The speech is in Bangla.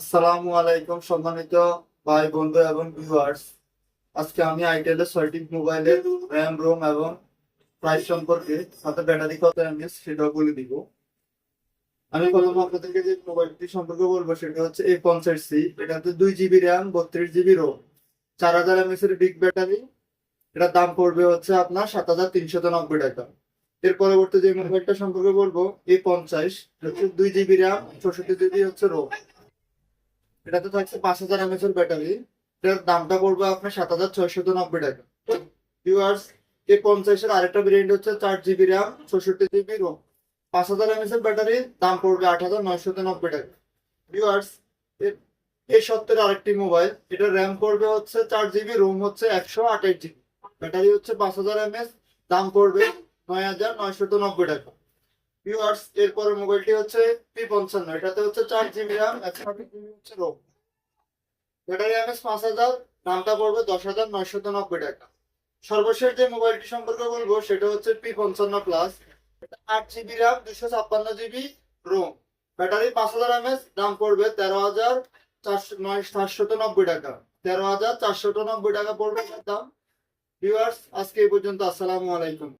আসসালামু আলাইকুম সম্মানিত ভাই, বন্ধু এবং ভিউয়ার্স আজকে আমি আইটেলের ছয়টি মোবাইলের র্যাম রোম এবং প্রাইস সম্পর্কে সাথে ব্যাটারি কত এমএস সেটাও বলে দিব। আমি প্রথম আপনাদেরকে যে মোবাইলটি সম্পর্কে বলব, সেটা হচ্ছে এ পঞ্চাশ সি এটা হচ্ছে দুই জিবি র্যাম বত্রিশ জিবি রোম চার হাজার এমএস এর বিগ ব্যাটারি এটার দাম পড়বে হচ্ছে আপনার সাত হাজার তিনশত নব্বই টাকা। এর পরবর্তী যে মোবাইলটা সম্পর্কে বলব এ পঞ্চাশ দুই জিবি র্যাম চৌষট্টি জিবি হচ্ছে রোম এটাতে থাকছে পাঁচ হাজার এমএচ এর ব্যাটারি। এটার দামটা পড়বে আপনার সাত হাজার ছয়শত নব্বই টাকা। ভিউয়ার্স এ পঞ্চাশের আরেকটা ভেরিয়েন্ট হচ্ছে চার জিবি র্যাম চৌষট্টি জিবি রোম পাঁচ হাজার এমএচ এর ব্যাটারি, দাম পড়বে আট হাজার নয়শত নব্বই টাকা। ভিউয়ার্স এই সত্তর আরেকটি মোবাইল এটা র্যাম পড়বে হচ্ছে চার জিবি রোম হচ্ছে একশো আঠাশ জিবি ব্যাটারি হচ্ছে পাঁচ হাজার এমএচ দাম পড়বে নয় হাজার নয়শত নব্বই টাকা। ভিউয়ার্স এরপরে মোবাইলটি হচ্ছে পি পঞ্চান্ন, এটাতে হচ্ছে চার জিবি র্যাম জিবি হচ্ছে রোম ব্যাটারি এমএস পাঁচ হাজার দামটা পড়বে দশ হাজার নয়শত নব্বই টাকা। সর্বশেষ যে মোবাইলটি সম্পর্কে বলব, সেটা হচ্ছে পি পঞ্চান্ন প্লাস আট জিবি র্যাম দুশো ছাপ্পান্ন জিবি রোম ব্যাটারি পাঁচ হাজার দাম পড়বে তেরো হাজার চারশো নয়, সাতশত নব্বই টাকা। তেরো হাজার চারশত নব্বই টাকা পড়বে দাম। ভিউয়ার্স আজকে এই পর্যন্ত, আসসালামু আলাইকুম।